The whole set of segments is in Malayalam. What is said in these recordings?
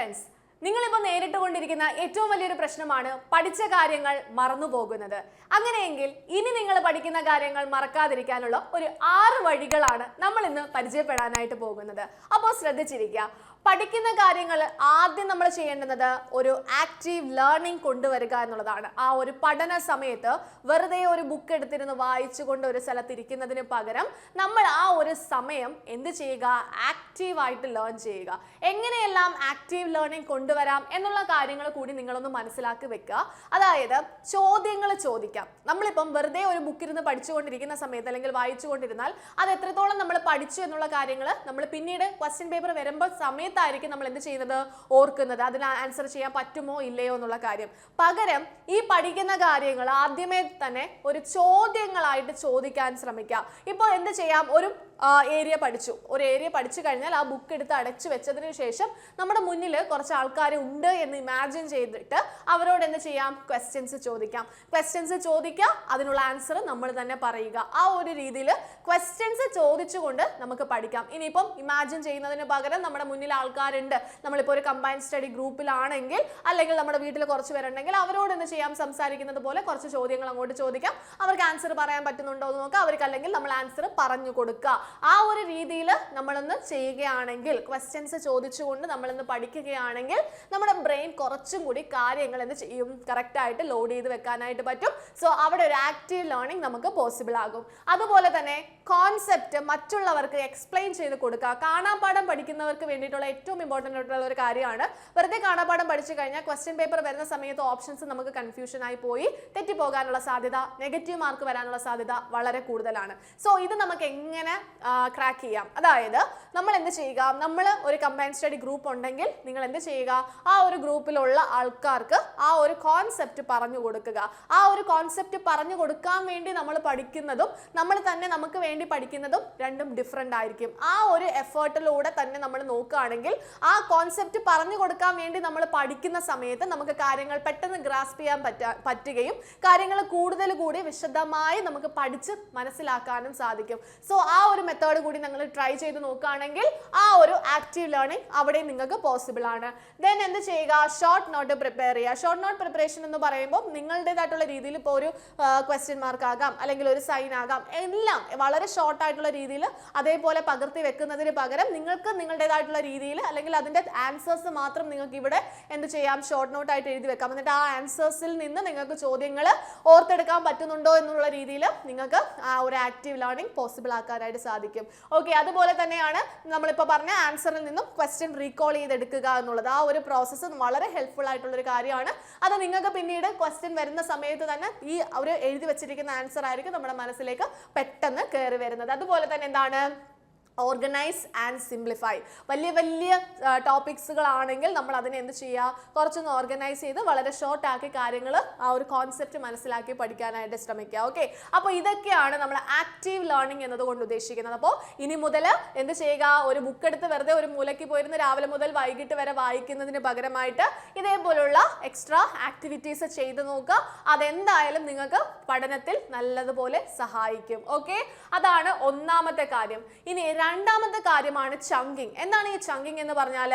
ഫ്രണ്ട്സ് നിങ്ങളിപ്പോൾ നേരിട്ട് കൊണ്ടിരിക്കുന്ന ഏറ്റവും വലിയൊരു പ്രശ്നമാണ് പഠിച്ച കാര്യങ്ങൾ മറന്നു പോകുന്നത്. അങ്ങനെയെങ്കിൽ ഇനി നിങ്ങൾ പഠിക്കുന്ന കാര്യങ്ങൾ മറക്കാതിരിക്കാനുള്ള ഒരു ആറ് വഴികളാണ് നമ്മൾ ഇന്ന് പരിചയപ്പെടാനായിട്ട് പോകുന്നത്. അപ്പോൾ ശ്രദ്ധിച്ചിരിക്കുക. പഠിക്കുന്ന കാര്യങ്ങൾ ആദ്യം നമ്മൾ ചെയ്യേണ്ടുന്നത് ഒരു ആക്റ്റീവ് ലേണിംഗ് കൊണ്ടുവരിക എന്നുള്ളതാണ്. ആ ഒരു പഠന സമയത്ത് വെറുതെ ഒരു ബുക്ക് എടുത്തിരുന്ന് വായിച്ചുകൊണ്ട് ഒരു സ്ഥലത്ത് ഇരിക്കുന്നതിന് പകരം നമ്മൾ ആ ഒരു സമയം എന്ത് ചെയ്യുക? ആക്റ്റീവായിട്ട് ലേൺ ചെയ്യുക. എങ്ങനെയെല്ലാം ആക്റ്റീവ് ലേണിംഗ് കൊണ്ടുവരാം എന്നുള്ള കാര്യങ്ങൾ കൂടി നിങ്ങളൊന്ന് മനസ്സിലാക്കി വെക്കുക. അതായത് ചോദ്യങ്ങൾ ചോദിക്കാം. നമ്മളിപ്പം വെറുതെ ഒരു ബുക്കിരുന്ന് പഠിച്ചുകൊണ്ടിരിക്കുന്ന സമയത്ത് അല്ലെങ്കിൽ വായിച്ചുകൊണ്ടിരുന്നാൽ അത് എത്രത്തോളം നമ്മൾ പഠിച്ചു എന്നുള്ള കാര്യങ്ങൾ നമ്മൾ പിന്നീട് ക്വസ്റ്റ്യൻ പേപ്പർ വരുമ്പോൾ സമയത്തായിരിക്കും നമ്മൾ എന്ത് ചെയ്യുന്നത്? ഓർക്കുന്നത്. അതിന് ആൻസർ ചെയ്യാൻ പറ്റുമോ? ഇല്ലയോ എന്നുള്ള കാര്യം. പകരം ഈ പഠിക്കുന്ന കാര്യങ്ങൾ ആദ്യമേ തന്നെ ഒരു ചോദ്യങ്ങളായിട്ട് ചോദിക്കാൻ ശ്രമിക്കുക. ഇപ്പോൾ എന്ത് ചെയ്യാം? ഒരു ഏരിയ പഠിച്ചു. ഒരു ഏരിയ പഠിച്ചു കഴിഞ്ഞാൽ ആ ബുക്ക് എടുത്ത് അടച്ചു വെച്ചതിന് ശേഷം നമ്മുടെ മുന്നിൽ കുറച്ച് ആൾക്കാർ ഉണ്ട് എന്ന് ഇമാജിൻ ചെയ്തിട്ട് അവരോട് എന്ത് ചെയ്യാം? ക്വസ്റ്റ്യൻസ് ചോദിക്കാം. ക്വസ്റ്റ്യൻസ് ചോദിക്കാം അതിനുള്ള ആൻസർ നമ്മൾ തന്നെ പറയുക. ആ ഒരു രീതിയിൽ ക്വസ്റ്റ്യൻസ് ചോദിച്ചുകൊണ്ട് നമുക്ക് പഠിക്കാം. ഇനിയിപ്പം ഇമാജിൻ ചെയ്യുന്നതിന് പകരം നമ്മുടെ മുന്നിൽ ആൾക്കാരുണ്ട്. നമ്മളിപ്പോൾ ഒരു കമ്പൈൻഡ് സ്റ്റഡി ഗ്രൂപ്പിലാണെങ്കിൽ അല്ലെങ്കിൽ നമ്മുടെ വീട്ടിൽ കുറച്ച് പേരുണ്ടെങ്കിൽ അവരോട് എന്ത് ചെയ്യാം? സംസാരിക്കുന്നത് പോലെ കുറച്ച് ചോദ്യങ്ങൾ അങ്ങോട്ട് ചോദിക്കാം. അവർക്ക് ആൻസർ പറയാൻ പറ്റുന്നുണ്ടോ എന്ന് നോക്കാം. അവർക്ക് അല്ലെങ്കിൽ നമ്മൾ ആൻസർ പറഞ്ഞു കൊടുക്കുക ആ ഒരു രീതിയിൽ നമ്മളൊന്ന് ചെയ്യുകയാണെങ്കിൽ ക്വസ്റ്റ്യൻസ് ചോദിച്ചുകൊണ്ട് നമ്മളൊന്ന് പഠിക്കുകയാണെങ്കിൽ നമ്മുടെ ബ്രെയിൻ കുറച്ചും കൂടി കാര്യങ്ങൾ എന്ത് ചെയ്യും? കറക്റ്റായിട്ട് ലോഡ് ചെയ്ത് വെക്കാനായിട്ട് പറ്റും. സോ അവിടെ ഒരു ആക്റ്റീവ് ലേണിംഗ് നമുക്ക് പോസിബിൾ ആകും. അതുപോലെ തന്നെ കോൺസെപ്റ്റ് മറ്റുള്ളവർക്ക് എക്സ്പ്ലെയിൻ ചെയ്ത് കൊടുക്കുക. കാണാപ്പാഠം പഠിക്കുന്നവർക്ക് വേണ്ടിയിട്ടുള്ള ഏറ്റവും ഇമ്പോർട്ടന്റ് ആയിട്ടുള്ള ഒരു കാര്യമാണ്. വെറുതെ കാണാപ്പാഠം പഠിച്ചു കഴിഞ്ഞാൽ ക്വസ്റ്റ്യൻ പേപ്പർ വരുന്ന സമയത്ത് ഓപ്ഷൻസ് നമുക്ക് കൺഫ്യൂഷൻ ആയി പോയി. തെറ്റിപ്പോകാനുള്ള സാധ്യത നെഗറ്റീവ് മാർക്ക് വരാനുള്ള സാധ്യത വളരെ കൂടുതലാണ്. സോ ഇത് നമുക്ക് എങ്ങനെ ക്രാക്ക് ചെയ്യാം. അതായത് നമ്മൾ എന്ത് ചെയ്യുക? നമ്മൾ ഒരു കമ്പൈൻ സ്റ്റഡി ഗ്രൂപ്പ് ഉണ്ടെങ്കിൽ നിങ്ങൾ എന്ത് ചെയ്യുക? ആ ഒരു ഗ്രൂപ്പിലുള്ള ആൾക്കാർക്ക് ആ ഒരു കോൺസെപ്റ്റ് പറഞ്ഞു കൊടുക്കുക. ആ ഒരു കോൺസെപ്റ്റ് പറഞ്ഞു കൊടുക്കാൻ വേണ്ടി നമ്മൾ പഠിക്കുന്നതും നമ്മൾ തന്നെ നമുക്ക് വേണ്ടി പഠിക്കുന്നതും രണ്ടും ഡിഫറെന്റ് ആയിരിക്കും. ആ ഒരു എഫേർട്ടിലൂടെ തന്നെ നമ്മൾ നോക്കുകയാണെങ്കിൽ ആ കോൺസെപ്റ്റ് പറഞ്ഞു കൊടുക്കാൻ വേണ്ടി നമ്മൾ പഠിക്കുന്ന സമയത്ത് നമുക്ക് കാര്യങ്ങൾ പെട്ടെന്ന് ഗ്രാസ്പ് ചെയ്യാൻ പറ്റ പറ്റുകയും കാര്യങ്ങൾ കൂടുതൽ കൂടി വിശദമായി നമുക്ക് പഠിച്ച് മനസ്സിലാക്കാനും സാധിക്കും. സോ ആ ഒരു മെത്തേഡ് കൂടി നിങ്ങൾ ട്രൈ ചെയ്ത് നോക്കുകയാണെങ്കിൽ ആ ഒരു ആക്റ്റീവ് ലേണിംഗ് അവിടെ നിങ്ങൾക്ക് പോസിബിൾ ആണ്. ദെൻ എന്ത് ചെയ്യുക? ഷോർട്ട് നോട്ട് പ്രിപ്പയർ ചെയ്യുക. ഷോർട്ട് നോട്ട് പ്രിപ്പറേഷൻ എന്ന് പറയുമ്പോൾ നിങ്ങളുടേതായിട്ടുള്ള രീതിയിൽ ഇപ്പോൾ ഒരു ക്വസ്റ്റ്യൻ മാർക്ക് ആകാം അല്ലെങ്കിൽ ഒരു സൈൻ ആകാം. എല്ലാം വളരെ ഷോർട്ട് ആയിട്ടുള്ള രീതിയിൽ അതേപോലെ പകർത്തി വെക്കുന്നതിന് പകരം നിങ്ങൾക്ക് നിങ്ങളുടേതായിട്ടുള്ള രീതിയിൽ അല്ലെങ്കിൽ അതിന്റെ ആൻസേഴ്സ് മാത്രം നിങ്ങൾക്ക് ഇവിടെ എന്ത് ചെയ്യാം? ഷോർട്ട് നോട്ട് ആയിട്ട് എഴുതി വെക്കാം. എന്നിട്ട് ആ ആൻസേഴ്സിൽ നിന്ന് നിങ്ങൾക്ക് ചോദ്യങ്ങൾ ഓർത്തെടുക്കാൻ പറ്റുന്നുണ്ടോ എന്നുള്ള രീതിയിൽ നിങ്ങൾക്ക് ആ ഒരു ആക്റ്റീവ് ലേണിംഗ് പോസിബിൾ ആക്കാനായിട്ട് സാധിക്കും. ഓക്കെ അതുപോലെ തന്നെയാണ് നമ്മളിപ്പോൾ പറഞ്ഞ ആൻസറിൽ നിന്നും ക്വസ്റ്റ്യൻ റീകോൾ ചെയ്തെടുക്കുക എന്നുള്ളത്. ആ ഒരു പ്രോസസ്സ് വളരെ ഹെൽപ്ഫുൾ ആയിട്ടുള്ളൊരു കാര്യമാണ്. അത് നിങ്ങൾക്ക് പിന്നീട് ക്വസ്റ്റ്യൻ വരുന്ന സമയത്ത് തന്നെ ഈ ഒരു എഴുതി വെച്ചിരിക്കുന്ന ആൻസർ ആയിരിക്കും നമ്മുടെ മനസ്സിലേക്ക് പെട്ടെന്ന് കയറി വരുന്നത്. അതുപോലെ തന്നെ എന്താണ്? Organise and simplify. വലിയ വലിയ ടോപ്പിക്സുകളാണെങ്കിൽ നമ്മൾ അതിനെ എന്ത് ചെയ്യുക? കുറച്ചൊന്ന് ഓർഗനൈസ് ചെയ്ത് വളരെ ഷോർട്ട് ആക്കി കാര്യങ്ങൾ ആ ഒരു കോൺസെപ്റ്റ് മനസ്സിലാക്കി പഠിക്കാനായിട്ട് ശ്രമിക്കുക. ഓക്കെ അപ്പോൾ ഇതൊക്കെയാണ് നമ്മൾ ആക്റ്റീവ് ലേണിംഗ് എന്നതുകൊണ്ട് ഉദ്ദേശിക്കുന്നത്. അപ്പോൾ ഇനി മുതൽ എന്ത് ചെയ്യുക? ഒരു ബുക്ക് എടുത്ത് വെറുതെ ഒരു മൂലയ്ക്ക് പോയിരുന്ന് രാവിലെ മുതൽ വൈകിട്ട് വരെ വായിക്കുന്നതിന് പകരമായിട്ട് ഇതേപോലുള്ള എക്സ്ട്രാ ആക്ടിവിറ്റീസ് ചെയ്ത് നോക്കുക. അതെന്തായാലും നിങ്ങൾക്ക് പഠനത്തിൽ നല്ലതുപോലെ സഹായിക്കും. ഓക്കെ അതാണ് ഒന്നാമത്തെ കാര്യം. ഇനി രണ്ടാമത്തെ കാര്യമാണ് ചങ്കിങ്. എന്താണ് ഈ ചങ്കിങ് എന്ന് പറഞ്ഞാൽ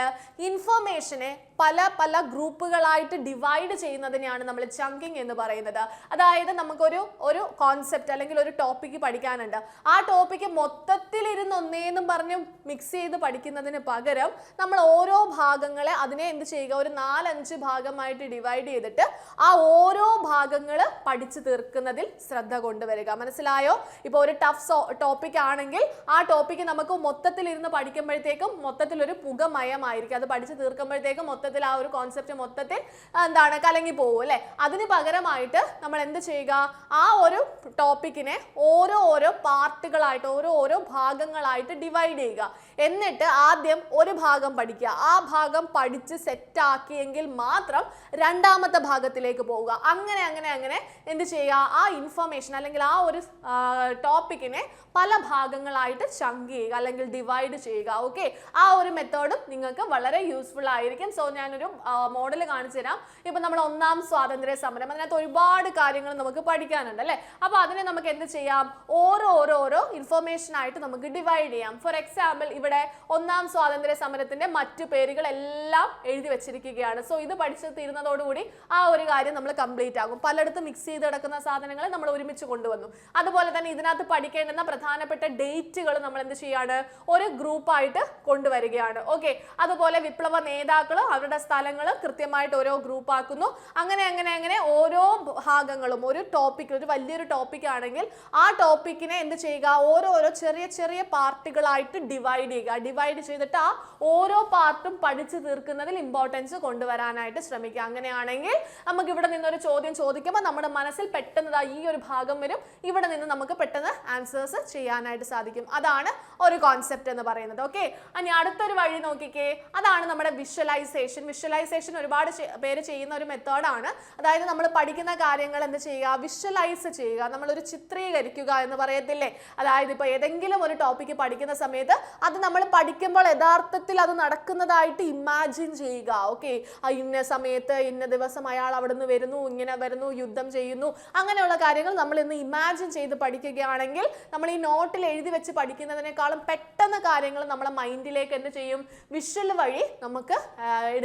ഇൻഫർമേഷനെ പല പല ഗ്രൂപ്പുകളായിട്ട് ഡിവൈഡ് ചെയ്യുന്നതിനെയാണ് നമ്മൾ ചങ്കിങ് എന്ന് പറയുന്നത്. അതായത് നമുക്കൊരു ഒരു കോൺസെപ്റ്റ് അല്ലെങ്കിൽ ഒരു ടോപ്പിക്ക് പഠിക്കാനുണ്ട്. ആ ടോപ്പിക്ക് മൊത്തത്തിൽ ഇരുന്ന് ഒന്നേന്നും പറഞ്ഞ് മിക്സ് ചെയ്ത് പഠിക്കുന്നതിന് പകരം നമ്മൾ ഓരോ ഭാഗങ്ങളെ അതിനെ എന്ത് ചെയ്യുക ഒരു നാലഞ്ച് ഭാഗമായിട്ട് ഡിവൈഡ് ചെയ്തിട്ട് ആ ഓരോ ഭാഗങ്ങൾ പഠിച്ചു തീർക്കുന്നതിൽ ശ്രദ്ധ കൊണ്ടുവരിക. മനസ്സിലായോ? ഇപ്പോൾ ഒരു ടഫ് ടോപ്പിക് ആണെങ്കിൽ ആ ടോപ്പിക്ക് നമുക്ക് മൊത്തത്തിൽ ഇരുന്ന് പഠിക്കുമ്പോഴത്തേക്കും മൊത്തത്തിൽ ഒരു പുകമയമായിരിക്കും. അത് പഠിച്ചു തീർക്കുമ്പോഴത്തേക്കും മൊത്തത്തിൽ ആ ഒരു കോൺസെപ്റ്റ് മൊത്തത്തിൽ എന്താണ് കലങ്ങി പോകും അല്ലേ? അതിന് പകരമായിട്ട് നമ്മൾ എന്ത് ചെയ്യുക? ആ ഒരു ടോപ്പിക്കിനെ ഓരോ ഓരോ പാർട്ടുകളായിട്ട് ഓരോ ഓരോ ഭാഗങ്ങളായിട്ട് ഡിവൈഡ് ചെയ്യുക. എന്നിട്ട് ആദ്യം ഒരു ഭാഗം പഠിക്കുക. ആ ഭാഗം പഠിച്ച് സെറ്റാക്കിയെങ്കിൽ മാത്രം രണ്ടാമത്തെ ഭാഗത്തിലേക്ക് പോവുക. അങ്ങനെ അങ്ങനെ അങ്ങനെ എന്ത് ചെയ്യുക? ആ ഇൻഫർമേഷൻ അല്ലെങ്കിൽ ആ ഒരു ടോപ്പിക്കിനെ പല ഭാഗങ്ങളായിട്ട് ചങ്ക് ചെയ്യുക അല്ലെങ്കിൽ ഡിവൈഡ് ചെയ്യുക. ഓക്കെ ആ ഒരു മെത്തേഡും നിങ്ങൾക്ക് വളരെ യൂസ്ഫുൾ ആയിരിക്കും. സോ ഞാനൊരു മോഡൽ കാണിച്ചു തരാം. ഇപ്പം നമ്മൾ ഒന്നാം സ്വാതന്ത്ര്യ സമരം. അതിനകത്ത് ഒരുപാട് കാര്യങ്ങൾ നമുക്ക് പഠിക്കാനുണ്ട് അല്ലേ? അപ്പോൾ അതിനെ നമുക്ക് എന്ത് ചെയ്യാം? ഓരോ ഓരോ ഓരോ ഇൻഫർമേഷൻ ആയിട്ട് നമുക്ക് ഡിവൈഡ് ചെയ്യാം. ഫോർ എക്സാമ്പിൾ ഇവിടെ ഒന്നാം സ്വാതന്ത്ര്യ സമരത്തിന്റെ മറ്റു പേരുകൾ എല്ലാം എഴുതി വെച്ചിരിക്കുകയാണ്. സോ ഇത് പഠിച്ച് തീരുന്നതോടുകൂടി ആ ഒരു കാര്യം നമ്മൾ കംപ്ലീറ്റ് ആകും. പലയിടത്തും മിക്സ് ചെയ്ത് കിടക്കുന്ന സാധനങ്ങൾ നമ്മൾ ഒരുമിച്ച് കൊണ്ടുവന്നു. അതുപോലെ തന്നെ ഇതിനകത്ത് പഠിക്കേണ്ടുന്ന പ്രധാനപ്പെട്ട ഡേറ്റുകൾ നമ്മൾ എന്ത് ചെയ്യാണ്? ഒരു ഗ്രൂപ്പായിട്ട് കൊണ്ടുവരികയാണ്. ഓക്കെ അതുപോലെ വിപ്ലവ നേതാക്കൾ അവരുടെ സ്ഥലങ്ങൾ കൃത്യമായിട്ട് ഓരോ ഗ്രൂപ്പ് ആക്കുന്നു. അങ്ങനെ അങ്ങനെ അങ്ങനെ ഓരോ ഭാഗങ്ങളും ഒരു ടോപ്പിക് ഒരു വലിയൊരു ടോപ്പിക് ആണെങ്കിൽ ആ ടോപ്പിക്കിനെ എന്ത് ചെയ്യുക? ഓരോരോ ചെറിയ ചെറിയ പാർട്ടുകളായിട്ട് ഡിവൈഡ് ചെയ്യുക. ഡിവൈഡ് ചെയ്തിട്ട് ആ ഓരോ പാർട്ടും പഠിച്ചു തീർക്കുന്നതിൽ ഇമ്പോർട്ടൻസ് കൊണ്ടുവരാനായിട്ട് ശ്രമിക്കുക. അങ്ങനെയാണെങ്കിൽ നമുക്ക് ഇവിടെ നിന്നൊരു ചോദ്യം ചോദിക്കുമ്പോൾ നമ്മുടെ മനസ്സിൽ പെട്ടെന്ന് ഈ ഒരു ഭാഗം വരും. ഇവിടെ നിന്ന് നമുക്ക് പെട്ടെന്ന് ആൻസേഴ്സ് ചെയ്യാനായിട്ട് സാധിക്കും. അതാണ് ഒരു കോൺസെപ്റ്റ് എന്ന് പറയുന്നത്. ഓക്കെ ഇനി അടുത്തൊരു വഴി നോക്കിക്കേ. അതാണ് നമ്മുടെ വിഷ്വലൈസേഷൻ വിഷ്വലൈസേഷൻ വിഷ്വലൈസേഷൻ ഒരുപാട് പേര് ചെയ്യുന്ന ഒരു മെത്തേഡാണ് അതായത് നമ്മൾ പഠിക്കുന്ന കാര്യങ്ങൾ എന്ത് ചെയ്യുക? വിഷ്വലൈസ് ചെയ്യുക. നമ്മളൊരു ചിത്രീകരിക്കുക എന്ന് പറയത്തില്ലേ? അതായത് ഇപ്പോൾ ഏതെങ്കിലും ഒരു ടോപ്പിക്ക് പഠിക്കുന്ന സമയത്ത് അത് നമ്മൾ പഠിക്കുമ്പോൾ യഥാർത്ഥത്തിൽ അത് നടക്കുന്നതായിട്ട് ഇമാജിൻ ചെയ്യുക. ഓക്കെ ഇന്ന സമയത്ത് ഇന്ന ദിവസം അയാൾ അവിടുന്ന് വരുന്നു ഇങ്ങനെ വരുന്നു യുദ്ധം ചെയ്യുന്നു. അങ്ങനെയുള്ള കാര്യങ്ങൾ നമ്മൾ ഇന്ന് ഇമാജിൻ ചെയ്ത് പഠിക്കുകയാണെങ്കിൽ നമ്മൾ ഈ നോട്ടിൽ എഴുതി വെച്ച് പഠിക്കുന്നതിനേക്കാളും പെട്ടെന്ന് കാര്യങ്ങൾ നമ്മളെ മൈൻഡിലേക്ക് എന്ത് ചെയ്യും? വിഷ്വൽ വഴി നമുക്ക്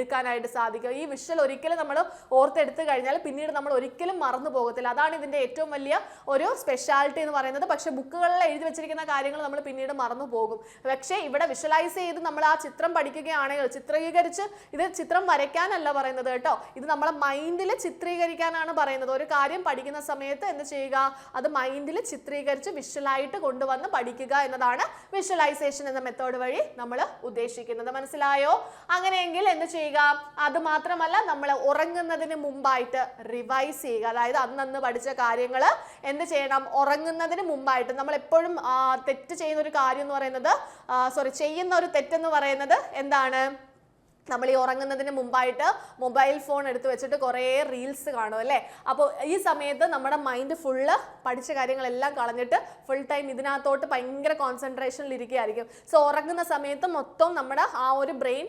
എടുക്കാനായിട്ട് സാധിക്കും. ഈ വിഷ്വൽ ഒരിക്കലും നമ്മൾ ഓർത്തെടുത്ത് കഴിഞ്ഞാൽ പിന്നീട് നമ്മൾ ഒരിക്കലും മറന്നു പോകത്തില്ല. അതാണ് ഇതിന്റെ ഏറ്റവും വലിയ ഒരു സ്പെഷ്യാലിറ്റി എന്ന് പറയുന്നത്. പക്ഷേ ബുക്കുകളിൽ എഴുതി വെച്ചിരിക്കുന്ന കാര്യങ്ങൾ നമ്മൾ പിന്നീട് മറന്നു പോകും. പക്ഷേ ഇവിടെ വിഷ്വലൈസ് ചെയ്ത് നമ്മൾ ആ ചിത്രം പഠിക്കുകയാണെങ്കിൽ ചിത്രീകരിച്ച് ഇത് ചിത്രം വരയ്ക്കാനല്ല പറയുന്നത് കേട്ടോ. ഇത് നമ്മളെ മൈൻഡിൽ ചിത്രീകരിക്കാനാണ് പറയുന്നത്. ഒരു കാര്യം പഠിക്കുന്ന സമയത്ത് എന്ത് ചെയ്യുക? അത് മൈൻഡിൽ ചിത്രീകരിച്ച് വിഷ്വലായിട്ട് കൊണ്ടുവന്ന് പഠിക്കുക എന്നതാണ് വിഷ്വലൈസേഷൻ എന്ന മെത്തേഡ് വഴി നമ്മൾ ഉദ്ദേശിക്കുന്നത്. മനസ്സിലായോ? അങ്ങനെയെങ്കിൽ എന്ത് ചെയ്യുക? അത് മാത്രമല്ല നമ്മൾ ഉറങ്ങുന്നതിന് മുമ്പായിട്ട് റിവൈസ് ചെയ്യുക. അതായത് അന്നന്ന് പഠിച്ച കാര്യങ്ങൾ എന്ത് ചെയ്യണം? ഉറങ്ങുന്നതിന് മുമ്പായിട്ട്. നമ്മൾ എപ്പോഴും തെറ്റ് ചെയ്യുന്ന ഒരു കാര്യം എന്ന് പറയുന്നത് സോറി ചെയ്യുന്ന ഒരു തെറ്റെന്ന് പറയുന്നത് എന്താണ്? നമ്മൾ ഈ ഉറങ്ങുന്നതിന് മുമ്പായിട്ട് മൊബൈൽ ഫോൺ എടുത്ത് വെച്ചിട്ട് കുറേ റീൽസ് കാണും അല്ലേ? അപ്പോൾ ഈ സമയത്ത് നമ്മുടെ മൈൻഡ് ഫുള്ള് പഠിച്ച കാര്യങ്ങളെല്ലാം കളഞ്ഞിട്ട് ഫുൾ ടൈം ഇതിനകത്തോട്ട് ഭയങ്കര കോൺസെൻട്രേഷനിൽ ഇരിക്കുകയായിരിക്കും. സോ ഉറങ്ങുന്ന സമയത്ത് മൊത്തം നമ്മുടെ ആ ഒരു ബ്രെയിൻ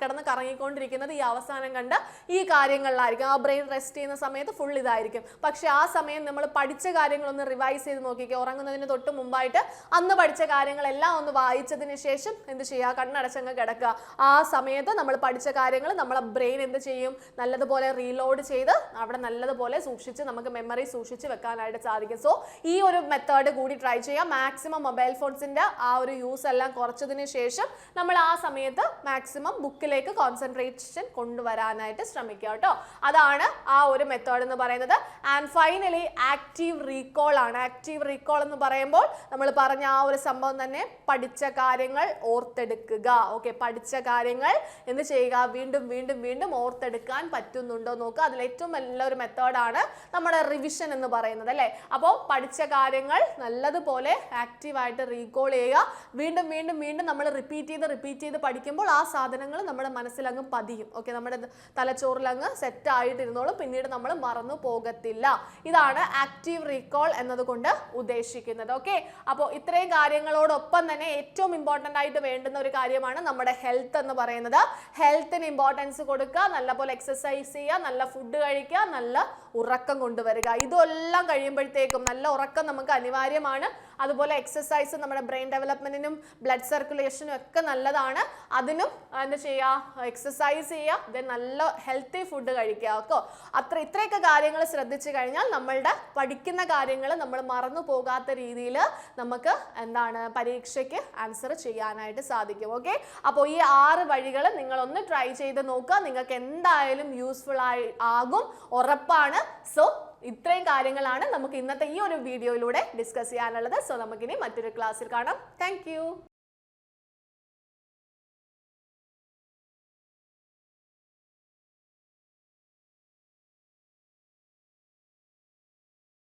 കിടന്ന് കറങ്ങിക്കൊണ്ടിരിക്കുന്നത് ഈ അവസാനം കണ്ട ഈ കാര്യങ്ങളിലായിരിക്കും. ആ ബ്രെയിൻ റെസ്റ്റ് ചെയ്യുന്ന സമയത്ത് ഫുൾ ഇതായിരിക്കും. പക്ഷെ ആ സമയം നമ്മൾ പഠിച്ച കാര്യങ്ങളൊന്ന് റിവൈസ് ചെയ്ത് നോക്കിക്കുക ഉറങ്ങുന്നതിന് തൊട്ട് മുമ്പായിട്ട് അന്ന് പഠിച്ച കാര്യങ്ങളെല്ലാം ഒന്ന് വായിച്ചതിന് ശേഷം എന്ത് ചെയ്യുക? കണ്ണടച്ചങ്ങ് കിടക്കുക. ആ സമയത്ത് നമ്മൾ പഠിച്ച കാര്യങ്ങൾ നമ്മളെ ബ്രെയിൻ എന്ത് ചെയ്യും? നല്ലതുപോലെ റീലോഡ് ചെയ്ത് അവിടെ നല്ലതുപോലെ സൂക്ഷിച്ച് നമുക്ക് മെമ്മറി സൂക്ഷിച്ച് വെക്കാനായിട്ട് സാധിക്കും. സോ ഈ ഒരു മെത്തേഡ് കൂടി ട്രൈ ചെയ്യാം. മാക്സിമം മൊബൈൽ ഫോൺസിന്റെ ആ ഒരു യൂസ് എല്ലാം കുറച്ചതിന് ശേഷം നമ്മൾ ആ സമയത്ത് മാക്സിമം ബുക്കിലേക്ക് കോൺസെൻട്രേഷൻ കൊണ്ടുവരാനായിട്ട് ശ്രമിക്കുക കേട്ടോ. അതാണ് ആ ഒരു മെത്തേഡ് എന്ന് പറയുന്നത്. ആൻഡ് ഫൈനലി ആക്റ്റീവ് റീകോൾ ആണ്. ആക്റ്റീവ് റീകോൾ എന്ന് പറയുമ്പോൾ നമ്മൾ പറഞ്ഞ ആ ഒരു സംഭവം തന്നെ പഠിച്ച കാര്യങ്ങൾ ഓർത്തെടുക്കുക. ഓക്കെ പഠിച്ച കാര്യങ്ങൾ എന്ത് ചെയ്യുക? വീണ്ടും വീണ്ടും വീണ്ടും ഓർത്തെടുക്കാൻ പറ്റുന്നുണ്ടോ നോക്കുക. അതിൽ ഏറ്റവും നല്ല ഒരു മെത്തേഡാണ് നമ്മുടെ റിവിഷൻ എന്ന് പറയുന്നത് അല്ലേ? അപ്പോൾ പഠിച്ച കാര്യങ്ങൾ നല്ലതുപോലെ ആക്റ്റീവായിട്ട് റീകോൾ ചെയ്യുക. വീണ്ടും വീണ്ടും വീണ്ടും നമ്മൾ റിപ്പീറ്റ് ചെയ്ത് റിപ്പീറ്റ് ചെയ്ത് പഠിക്കുമ്പോൾ ആ സാധനങ്ങൾ നമ്മുടെ മനസ്സിലങ്ങ് പതിയും. ഓക്കെ നമ്മുടെ തലച്ചോറിലങ്ങ് സെറ്റ് ആയിട്ടിരുന്നോളും. പിന്നീട് നമ്മൾ മറന്നു പോകത്തില്ല. ഇതാണ് ആക്റ്റീവ് റീകോൾ എന്നതുകൊണ്ട് ഉദ്ദേശിക്കുന്നത്. ഓക്കെ അപ്പോൾ ഇത്രയും കാര്യങ്ങളോടൊപ്പം തന്നെ ഏറ്റവും ഇമ്പോർട്ടന്റ് ആയിട്ട് വേണ്ടുന്ന ഒരു കാര്യമാണ് നമ്മുടെ ഹെൽത്ത് എന്ന് പറയുന്നത്. ഹെൽത്തിന് ഇമ്പോർട്ടൻസ് കൊടുക്കുക നല്ലപോലെ എക്സസൈസ് ചെയ്യുക നല്ല ഫുഡ് കഴിക്കുക നല്ല ഉറക്കം കൊണ്ടുവരിക. ഇതെല്ലാം കഴിയുമ്പോഴത്തേക്കും നല്ല ഉറക്കം നമുക്ക് അനിവാര്യമാണ്. അതുപോലെ എക്സസൈസ് നമ്മുടെ ബ്രെയിൻ ഡെവലപ്മെന്റിനും ബ്ലഡ് സർക്കുലേഷനും ഒക്കെ നല്ലതാണ്. അതിനും എന്താ ചെയ്യുക എക്സസൈസ് ചെയ്യുക ദെൻ നല്ല ഹെൽത്തി ഫുഡ് കഴിക്കുക ഒക്കെ അത്ര ഇത്രയൊക്കെ കാര്യങ്ങൾ ശ്രദ്ധിച്ചു കഴിഞ്ഞാൽ നമ്മളുടെ പഠിക്കുന്ന കാര്യങ്ങൾ നമ്മൾ മറന്നു പോകാത്ത രീതിയിൽ നമുക്ക് എന്താണ് പരീക്ഷയ്ക്ക് ആൻസർ ചെയ്യാനായിട്ട് സാധിക്കും. ഓക്കെ അപ്പോൾ ഈ ആറ് വഴികൾ നിങ്ങളൊന്ന് ട്രൈ ചെയ്ത് നോക്കുക. നിങ്ങൾക്ക് എന്തായാലും യൂസ്ഫുൾ ആയി ആകും. ഉറപ്പാണ്. സോ ഇത്രയും കാര്യങ്ങളാണ് നമുക്ക് ഇന്നത്തെ ഈ ഒരു വീഡിയോയിലൂടെ ഡിസ്കസ് ചെയ്യാനുള്ളത്. സോ നമുക്കിനി മറ്റൊരു ക്ലാസ്സിൽ കാണാം. താങ്ക്